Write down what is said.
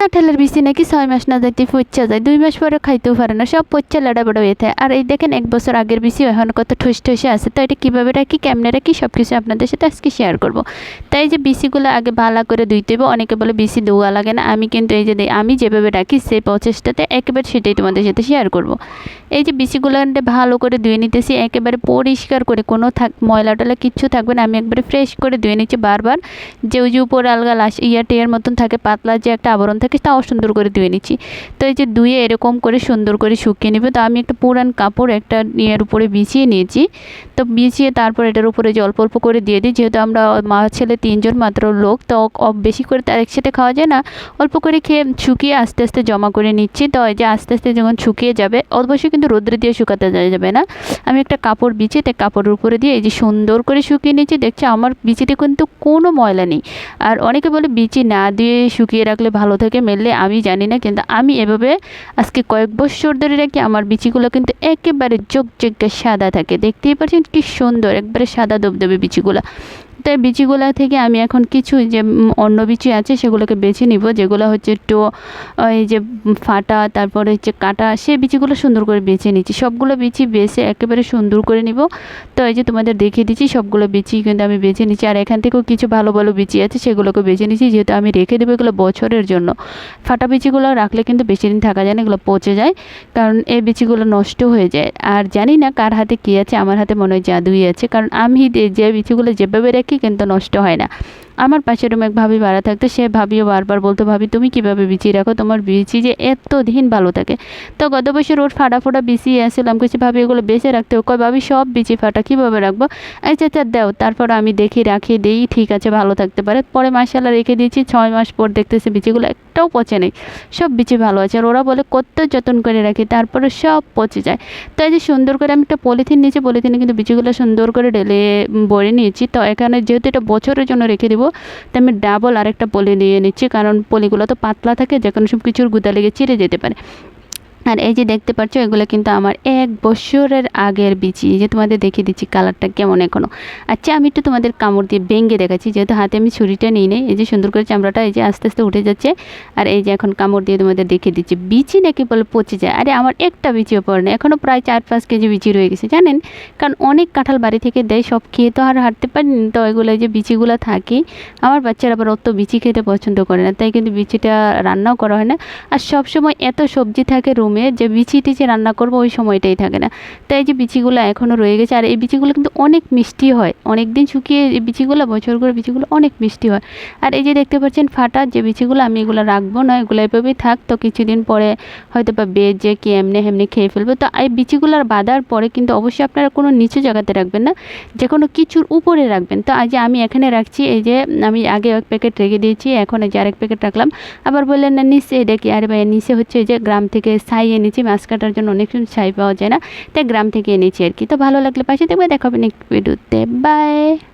কাঁঠালের বিচি নাকি ছয় মাস না যাইতে পচা যায়। দুই মাস পরে খাইতেও পারে না। সব পচা লাড়া বড় হয়ে থাকে। আর এই দেখেন, এক বছর আগের বিচি এখন কত ঠুস ঠুসে আছে। তো এটা কীভাবে রাখি, কেমনে রাখি সব কিছু আপনাদের সাথে আজকে শেয়ার করব। তাই যে বিচিগুলো আগে ভালো করে ধুইতে হবে অনেকে বলে বিচি ধোয়া লাগে না। আমি কিন্তু এই যে আমি যেভাবে রাখি সেই প্রচেষ্টাতে একেবারে সেটাই তোমাদের সাথে শেয়ার করব। এই যে বিচিগুলো ভালো করে ধুয়ে নিতেছি, একেবারে পরিষ্কার করে, কোনো থাক ময়লা টলা কিচ্ছু থাকবে না। আমি একবারে ফ্রেশ করে ধুয়ে নিচ্ছি বারবার। যে ওই যে উপরে আলগা লাশ ইয়া টিয়ার মতন থাকে, পাতলা যে একটা আবরণ থাকে তাও সুন্দর করে ধুয়ে নিচ্ছি। তো এই যে ধুয়ে এরকম করে সুন্দর করে শুকিয়ে নেবে। তো আমি একটা পুরান কাপড় একটা ইয়ের উপরে বিছিয়ে নিয়েছি। তো বিছিয়ে তারপর এটার উপরে যে অল্প করে দিয়ে দিই, যেহেতু আমরা মা ছেলে তিনজন মাত্র লোক, তো বেশি করে তার একসাথে খাওয়া যায় না। অল্প করে খেয়ে শুকিয়ে আস্তে আস্তে জমা করে নিচ্ছি। তো এই যে আস্তে আস্তে যখন শুকিয়ে যাবে অবশ্যই কিন্তু রোদ্রে দিয়ে শুকাতে যা- যাবে না। আমি একটা কাপড় বিছিয়ে তাই কাপড়ের উপরে দিয়ে এই যে সুন্দর করে শুকিয়ে নিচ্ছি। দেখছি আমার বিচিতে কিন্তু কোনো ময়লা নেই। আর অনেকে বলে বিচি না দিয়ে শুকিয়ে রাখলে ভালো থাকে। মেললে আমি জানি না, কিন্তু আমি এভাবে আজকে কয়েক বছর ধরে রাখি আমার বিচিগুলো কিন্তু একেবারে যোগ সাদা থাকে। দেখতেই পাচ্ছেন কি সুন্দর, একবারে সাদা দবদবে বিচিগুলো। তাই বিচিগুলা থেকে আমি এখন কিছু যে অন্য বিচি আছে সেগুলোকে বেছে নিব, যেগুলো হচ্ছে একটু এই যে ফাটা, তারপরে হচ্ছে কাটা সেই বিচিগুলো সুন্দর করে বেছে নিচ্ছি। সবগুলো বিচি বেছে একেবারে সুন্দর করে নিব। তো এই যে তোমাদের দেখিয়ে দিচ্ছি, সবগুলো বিচি কিন্তু আমি বেছে নিচ্ছি। আর এখান থেকেও কিছু ভালো ভালো বিচি আছে, সেগুলোকে বেছে নিচ্ছি, যেহেতু আমি রেখে দেবো এগুলো বছরের জন্য। ফাটা বিচিগুলো রাখলে কিন্তু বেশি দিন থাকা যায় না, এগুলো পচে যায়, কারণ এই বিচিগুলো নষ্ট হয়ে যায়। আর জানি না কার হাতে কী আছে, আমার হাতে মনে হয় জাদুই আছে। কারণ আমি যে বিচিগুলো যেভাবে রাখি কিন্তু নষ্ট হয় না। আমার পাশের রুমে এক ভাবি ভাড়া থাকতো, সে ভাবিও বারবার বলতো, ভাবি, তুমি কীভাবে বিচি রাখো? তোমার বিচি যে এত দিন ভালো থাকে। তো গত বছর ওর ফাটা ফোটা বিচি আসছিলাম কিছু ভাবি, এগুলো বেঁচে রাখতে হবে। কয়, ভাবি, সব বিচি ফাটা, কীভাবে রাখব? আচ্ছা আচ্ছা দাও, তারপর আমি দেখি, রাখি, দিই, ঠিক আছে, ভালো থাকতে পারে। পরে মাসাল্লাহ রেখে দিয়েছি, ছয় মাস পর দেখতেছি বিচিগুলো একটাও পচে নেই, সব বিচি ভালো আছে। আর ওরা বলে, কত যত্ন করে রাখি, তারপরে সব পচে যায়। তাই যে সুন্দর করে আমি একটা পলিথিন নিয়েছি, পলিথিনে কিন্তু বিচিগুলো সুন্দর করে ঢেলে ভরে নিয়েছি। তো এখানে যেহেতু এটা বছরের জন্য রেখে দিব তাই আমি ডাবল আরেকটা পলি নিয়ে নিচ্ছি, কারণ পলিগুলো তো পাতলা থাকে যে কোনো সব কিছুর গুদা লেগে চিড়ে যেতে পারে। আর এই যে দেখতে পাচ্ছ, এগুলো কিন্তু আমার এক বছরের আগের বিচি। যে তোমাদের দেখিয়ে দিচ্ছি কালারটা কেমন এখনও আচ্ছা আমি একটু তোমাদের কামড় দিয়ে ভেঙে দেখাচ্ছি, যেহেতু হাতে আমি ছুরিটা নিই নেই। এই যে সুন্দর করে চামড়াটা এই যে আস্তে আস্তে উঠে যাচ্ছে। আর এই যে এখন কামড় দিয়ে তোমাদের দেখিয়ে দিচ্ছি, বিচি নাকি বলে পচে যায়। আরে, আমার একটা বিচিও পড়ে না এখনও প্রায় চার পাঁচ কেজি বিচি রয়ে গেছে, জানেন? কারণ অনেক কাঁঠাল বাড়ি থেকে দেয়, সব খেয়ে তো আর হাঁটতে পারিনি তো এগুলো যে বিচিগুলো থাকে, আমার বাচ্চারা আবার অত বিচি খেতে পছন্দ করে না। তাই কিন্তু বিচিটা রান্নাও করা হয় না। আর সবসময় এত সবজি থাকে রুমে যে বিচি টিচি রান্না করব ওই সময়টাই থাকে না। তাই যে বিচিগুলো এখনও রয়ে গেছে, আর এই বিচিগুলো কিন্তু অনেক মিষ্টি হয়। অনেক দিন শুকিয়ে এই বিচিগুলো, বছর করে বিচিগুলো অনেক মিষ্টি হয়। আর এই যে দেখতে পাচ্ছেন ফাটা, যে বিচিগুলো আমি এগুলো রাখব না এগুলো এভাবেই থাক, তো কিছুদিন পরে হয়তো বা বেজে কি এমনি এমনি খেয়ে ফেলব। তো এই বিচিগুলো বাঁধার পরে কিন্তু অবশ্যই আপনারা কোনো নিচু জায়গাতে রাখবেন না, যে কোনো কিছুর উপরে রাখবেন। তো আজ আমি এখানে রাখছি, এই যে আমি আগে এক প্যাকেট রেখে দিয়েছি, এখন এই যে আরেক প্যাকেট রাখলাম। আবার বললেন না, নিচে এটা কি? আরে ভাই নিচে হচ্ছে যে গ্রাম থেকে ছাই এনেছি, মাছ কাটার জন্য অনেক ছাই পাওয়া যায় না, তাই গ্রাম থেকে এনেছি আর কি। তো ভালো লাগলে পাশে দেখবে দেখাবেন ভিডিওতে বাই